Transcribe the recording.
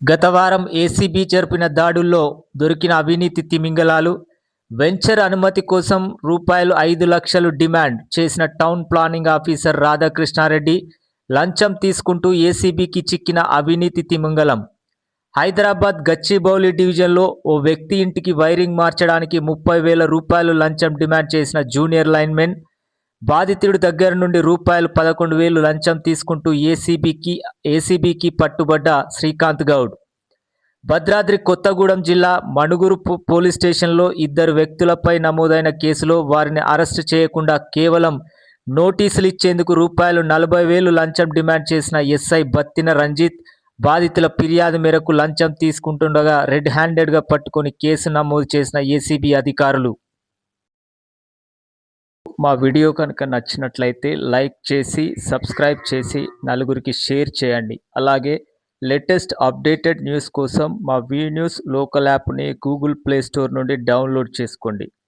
గత వారం ఏసీబీ జరిపిన దాడుల్లో దొరికిన అవినీతి తిమింగలాలు వెంచర్ అనుమతి కోసం రూపాయలు ఐదు లక్షలు డిమాండ్ చేసిన టౌన్ ప్లానింగ్ ఆఫీసర్ రాధాకృష్ణారెడ్డి లంచం తీసుకుంటూ ఏసీబీకి చిక్కిన అవినీతి తిమింగలం. హైదరాబాద్ గచ్చిబౌలి డివిజన్లో ఓ వ్యక్తి ఇంటికి వైరింగ్ మార్చడానికి ముప్పై వేల రూపాయలు లంచం డిమాండ్ చేసిన జూనియర్ లైన్మెన్ బాధితుడి దగ్గర నుండి రూపాయలు పదకొండు వేలు లంచం తీసుకుంటూ ఏసీబీకి ఏసీబీకి పట్టుబడ్డ శ్రీకాంత్ గౌడ్. భద్రాద్రి కొత్తగూడెం జిల్లా మణుగురు పో- పోలీస్ స్టేషన్లో ఇద్దరు వ్యక్తులపై నమోదైన కేసులో వారిని అరెస్టు చేయకుండా కేవలం నోటీసులు ఇచ్చేందుకు రూపాయలు నలభై వేలు లంచం డిమాండ్ చేసిన ఎస్ఐ బత్తిన రంజిత్ బాధితుల ఫిర్యాదు మేరకు లంచం తీసుకుంటుండగా రెడ్ హ్యాండెడ్గా పట్టుకొని కేసు నమోదు చేసిన ఏసీబీ అధికారులు. మా వీడియో కనుక నచ్చినట్లయితే లైక్ చేసి సబ్స్క్రైబ్ చేసి నలుగురికి షేర్ చేయండి. అలాగే లేటెస్ట్ అప్డేటెడ్ న్యూస్ కోసం మా వీ న్యూస్ లోకల్ యాప్ని గూగుల్ ప్లే స్టోర్ నుండి డౌన్లోడ్ చేసుకోండి.